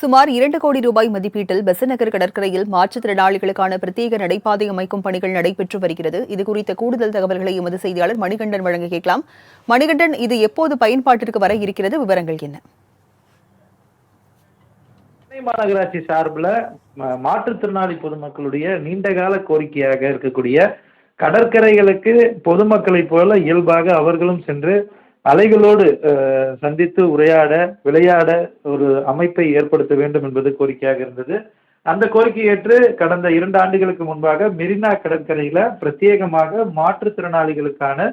சுமார் இரண்டு கோடி ரூபாய் மதிப்பீட்டில் பெசநகர் கடற்கரையில் மாற்றுத்திறனாளிகளுக்கான பிரத்யேக நடைபாதை அமைக்கும் பணிகள் நடைபெற்று வருகிறது. இது குறித்த கூடுதல் தகவல்களை எமது செய்தியாளர் மணிகண்டன் வழங்க கேட்கலாம். மணிகண்டன் இது எப்போது பயன்பாட்டிற்கு வர இருக்கிறது? விவரங்கள் என்ன? சென்னை மாநகராட்சி சார்பில் மாற்றுத்திறனாளி பொதுமக்களுடைய நீண்டகால கோரிக்கையாக இருக்கக்கூடிய கடற்கரைகளுக்கு பொதுமக்களைப் போல இயல்பாக அவர்களும் சென்று அலைகளோடு சந்தித்து உரையாட விளையாட ஒரு அமைப்பை ஏற்படுத்த வேண்டும் என்பது கோரிக்கையாக இருந்தது. அந்த கோரிக்கை ஏற்று கடந்த இரண்டு ஆண்டுகளுக்கு முன்பாக மெரினா கடற்கரையில பிரத்யேகமாக மாற்றுத்திறனாளிகளுக்கான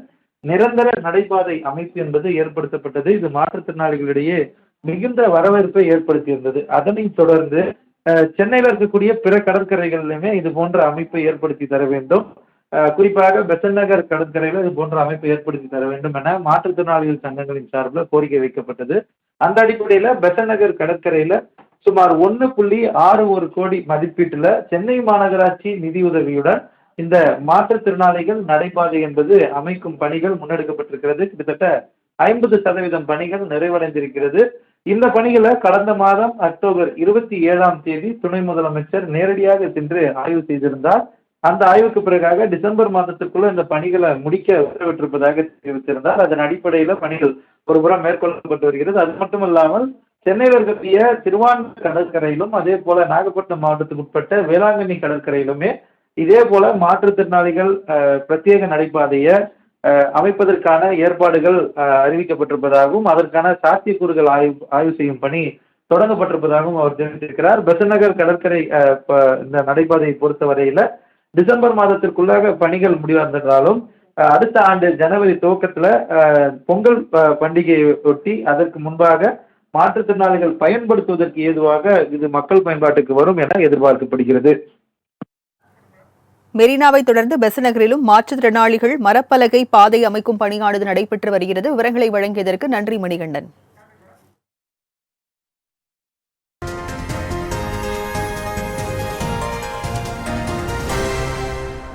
நிரந்தர நடைபாதை அமைப்பு என்பது ஏற்படுத்தப்பட்டது. இது மாற்றுத்திறனாளிகளிடையே மிகுந்த வரவேற்பை ஏற்படுத்தியிருந்தது. அதனை தொடர்ந்து சென்னையில் இருக்கக்கூடிய பிற கடற்கரைகளிலுமே இது போன்ற அமைப்பை ஏற்படுத்தி தர வேண்டும். குறிப்பாக பெசன் நகர் கடற்கரையில் இது போன்ற அமைப்பு ஏற்படுத்தி தர வேண்டும் என மாற்றுத்திறனாளிகள் சங்கங்களின் சார்பில் கோரிக்கை வைக்கப்பட்டது. அந்த அடிப்படையில் பெசன் நகர் கடற்கரையில் சுமார் ஒன்று புள்ளி ஆறு ஒரு கோடி மதிப்பீட்டில் சென்னை மாநகராட்சி நிதியுதவியுடன் இந்த மாற்றுத்திறனாளிகள் நடைபாதை என்பது அமைக்கும் பணிகள் முன்னெடுக்கப்பட்டிருக்கிறது. கிட்டத்தட்ட ஐம்பது சதவீதம் பணிகள் நிறைவடைந்திருக்கிறது. இந்த பணிகளை கடந்த மாதம் அக்டோபர் இருபத்தி ஏழாம் தேதி துணை முதலமைச்சர் நேரடியாக சென்று ஆய்வு செய்திருந்தார். அந்த ஆய்வுக்கு பிறகாக டிசம்பர் மாதத்திற்குள்ள இந்த பணிகளை முடிக்க உத்தரவிட்டிருப்பதாக தெரிவித்திருந்தார். அதன் அடிப்படையில பணிகள் ஒரு புறம் மேற்கொள்ளப்பட்டு வருகிறது. அது மட்டுமல்லாமல் சென்னையில் இருக்கக்கூடிய திருவான்மை கடற்கரையிலும் அதே போல நாகப்பட்டினம் மாவட்டத்துக்கு உட்பட்ட வேளாங்கண்ணி கடற்கரையிலுமே இதே போல மாற்றுத்திறனாளிகள் பிரத்யேக நடைபாதையை அமைப்பதற்கான ஏற்பாடுகள் அறிவிக்கப்பட்டிருப்பதாகவும் அதற்கான சாத்தியக்கூறுகள் ஆய்வு ஆய்வு செய்யும் பணி தொடங்கப்பட்டிருப்பதாகவும் அவர் தெரிவித்திருக்கிறார். பெசநகர் கடற்கரை இந்த நடைபாதையை பொறுத்தவரையில டிசம்பர் மாதத்திற்குள்ளாக பணிகள் முடிவடைந்தாலும் அடுத்த ஆண்டு ஜனவரி துவக்கத்துல பொங்கல் பண்டிகையை ஒட்டி அதற்கு முன்பாக மாற்றுத்திறனாளிகள் பயன்படுத்துவதற்கு ஏதுவாக இது மக்கள் பயன்பாட்டுக்கு வரும் என எதிர்பார்க்கப்படுகிறது. மெரினாவை தொடர்ந்து பெசநகரிலும் மாற்றுத்திறனாளிகள் மரப்பலகை பாதை அமைக்கும் பணியானது நடைபெற்று வருகிறது. விவரங்களை வழங்கியதற்கு நன்றி மணிகண்டன்.